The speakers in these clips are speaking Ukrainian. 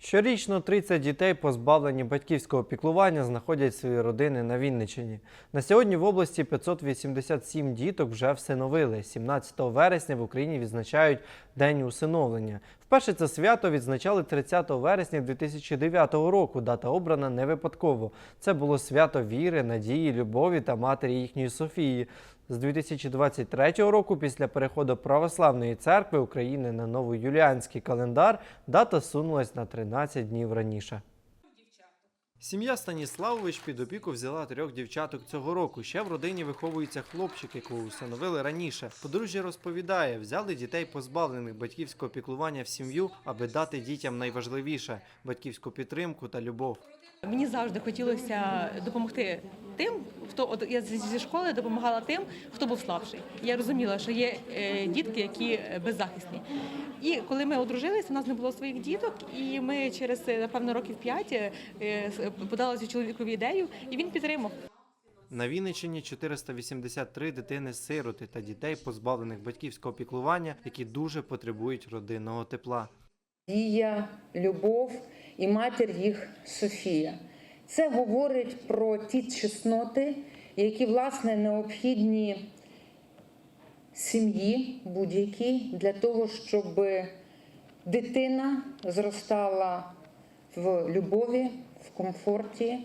Щорічно 30 дітей, позбавлені батьківського піклування, знаходять свої родини на Вінниччині. На сьогодні в області 587 діток вже всиновили. 17 вересня в Україні відзначають День усиновлення. Вперше це свято відзначали 30 вересня 2009 року. Дата обрана не випадково. Це було свято віри, надії, любові та матері їхньої Софії. З 2023 року, після переходу Православної церкви України на новоюліанський календар, дата сунулась на 13 днів раніше. Сім'я Станіславович під опіку взяла трьох дівчаток цього року. Ще в родині виховується хлопчик, якого усиновили раніше. Подружжя розповідає, взяли дітей, позбавлених батьківського піклування в сім'ю, аби дати дітям найважливіше батьківську підтримку та любов. Мені завжди хотілося допомогти тим, хто от я зі школи допомагала тим, хто був слабший. Я розуміла, що є е, дітки, які е, беззахисні. І коли ми одружилися, у нас не було своїх діток, і ми через е, напевно років п'ять е, е, чоловікові ідею, і він підтримав. На Вінниччині 483 дитини-сироти та дітей, позбавлених батьківського піклування, які дуже потребують родинного тепла. Дія, любов і матір їх Софія. Це говорить про ті чесноти, які власне необхідні сім'ї будь-якій для того, щоб дитина зростала в любові, в комфорті,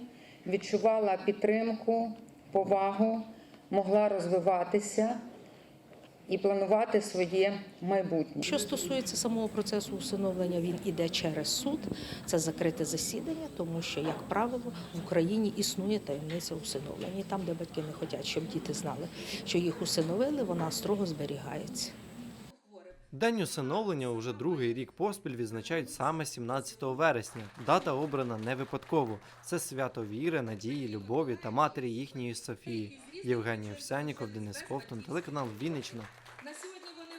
відчувала підтримку, повагу, могла розвиватися і планувати своє майбутнє. Що стосується самого процесу усиновлення, він іде через суд. Це закрите засідання, тому що, як правило, в Україні існує таємниця усиновлення. І там, де батьки не хочуть, щоб діти знали, що їх усиновили, вона строго зберігається. День усиновлення уже другий рік поспіль відзначають саме 17 вересня. Дата обрана не випадково. Це свято віри, надії, любові та матері їхньої Софії. Євгенія Овсяніков, Денис Ковтун, телеканал Вінниччина. На сьогодні